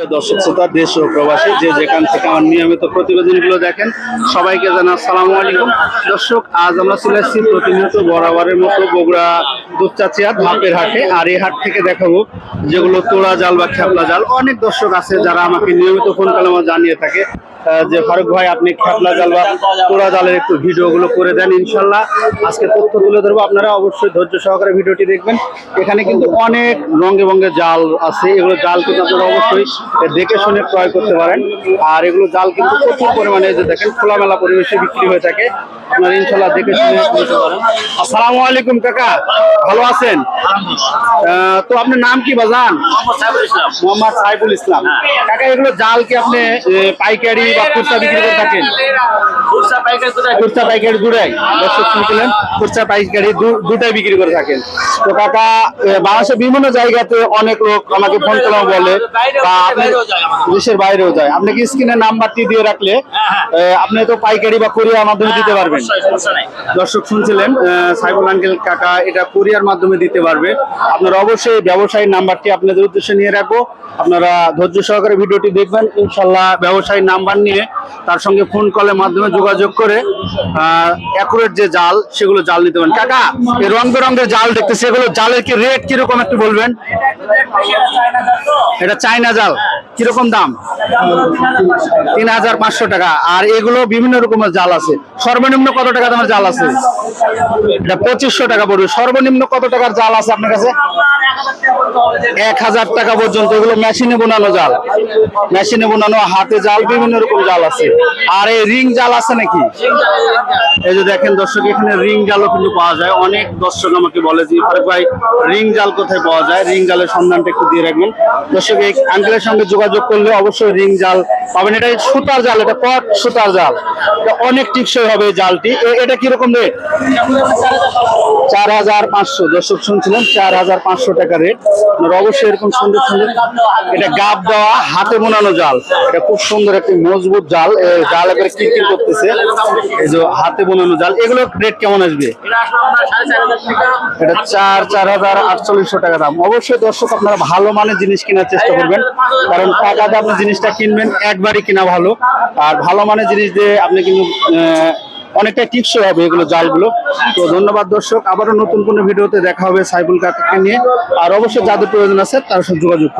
প্রিয় দর্শক, শ্রোতা, দেশ ও প্রবাসী যে যেখান থেকে আমার নিয়মিত প্রতিবেদনগুলো দেখেন, সবাইকে জানা আসসালামু আলাইকুম। দর্শক, আজ আমরা চলে এসেছি প্রতিনিয়ত বরাবরের মতো বগুড়া দুপচাচিয়া ধাপের হাটে, আর এই হাট থেকে দেখাবো যেগুলো তোড়া জাল বা খেপলা জাল। অনেক দর্শক আছে যারা আমাকে নিয়মিত ফোন কলে জানিয়ে থাকে যে ফারুক ভাই, আপনি খেপলা জাল বা তোড়া জালের একটু ভিডিওগুলো করে দেন, ইনশাল্লাহ। আজকে তথ্য তুলে ধরবো, আপনারা অবশ্যই ধৈর্য সহকারে ভিডিওটি দেখবেন। এখানে কিন্তু অনেক রঙে রঙে জাল আছে, এগুলো জাল কিন্তু আপনারা অবশ্যই দেখে শুনে ক্রয় করতে পারেন। আর এগুলো জাল কিন্তু প্রচুর পরিমাণে যে দেখেন খোলামেলা পরিবেশে বিক্রি হয়ে থাকে। আপনারা ইনশাল্লাহ দেখে শুনে নিতে পারেন। আসসালামু আলাইকুম কাকা। ভালো আছেন? তো আপনার নাম কি বাজান? মোহাম্মদ সাইফুল ইসলাম। কাকা এগুলো জাল কি আপনি পাইকারি বা খুচরা বিক্রি করে থাকেন? খুচরা পাইকারি দুটাই দর্শক শুনছিলেন খুচরা পাইকারি দুটাই বিক্রি করে থাকেন। তো কাকা বাংলাদেশের বিভিন্ন জায়গাতে অনেক লোক আমাকে ফোন করে বলে বা দেশের বাইরেও যায় আপনি কি স্ক্রিনের নাম্বারটি দিয়ে রাখলে আপনি তো পাইকারি বা কোরিয়ার মাধ্যমে দিতে পারবেন। দর্শক শুনছিলেন সাইবুল আঙ্কেল কাকা এটা কুরিয়ার মাধ্যমে দিতে পারবে। আপনারা অবশ্যই ব্যবসায়ী নাম্বারটি আপনাদের উদ্দেশ্যে নিয়ে রাখব। আপনারা ধৈর্য সহকারে ভিডিওটি দেখবেন। ইনশাল্লাহ ব্যবসায়ী নাম্বার নিয়ে তার সঙ্গে ফোন কলের মাধ্যমে যোগাযোগ করে অ্যাকুরেট যে জাল, সেগুলো জাল নিতে পারেন। কাকা, এই রং বেরঙের জাল দেখতে সেগুলো জালের কি রেট কীরকম একটু বলবেন? এটা চাইনা জাল। কীরকম দাম? তিন হাজার পাঁচশো টাকা। আর এগুলো বিভিন্ন রকমের জাল আছে। সর্বনিম্ন কত টাকা দামের জাল আছে? এটা পঁচিশশো টাকা পড়বে। সর্বনিম্ন কত টাকার জাল আছে আপনার কাছে? এক হাজার টাকা পর্যন্ত। এগুলো মেশিনে বোনানো জাল। মেশিনে বোনানো, হাতে জাল, বিভিন্ন রকম জাল আছে। আর এই রিং জাল আছে নাকি? এই যে দেখেন দর্শক, এখানে রিং জালও কিন্তু পাওয়া যায়। অনেক দর্শক আমাকে বলে যে ভাই, রিং জাল কোথায় পাওয়া যায়? রিং জালের সন্ধানটা একটু দিয়ে রাখবেন। দর্শক, এই আঙ্কেলের সঙ্গে যোগাযোগ করলে অবশ্যই রিং জাল পাবেন। এটা সুতার জাল, এটা কট সুতার জাল। অনেক টিকসই হবে জালটি। এটা কীরকম রেট? চার হাজার পাঁচশো, দর্শক শুনছিলেন, চার হাজার পাঁচশো টাকা রেট। আপনারা অবশ্যই এরকম সুন্দর সুন্দর এটা গাব দেওয়া, হাতে বোনানো জাল। এটা খুব সুন্দর একটি মজবুত জাল। জাল এবারে কিরকির করতেছে? এই যে হাতে বোনানো জাল। এগুলো রেট কেমন আসবে? এটা চার চার হাজার আটচল্লিশশো টাকা দাম। অবশ্যই দর্শক, আপনারা ভালো মানের জিনিস কেনার চেষ্টা করবেন। কারণ টাকা দিয়ে আপনি জিনিসটা কিনবেন, একবারই কিনা ভালো। আর ভালো মানের জিনিস দিয়ে আপনি কিন্তু টিপস টিকসই হবে এগুলো জালগুলো। তো ধন্যবাদ দর্শক, আবারও নতুন কোনো ভিডিওতে দেখা হবে সাইবুল কাকাকে নিয়ে। আর অবশ্যই যাদের প্রয়োজন আছে তার সাথে যোগাযোগ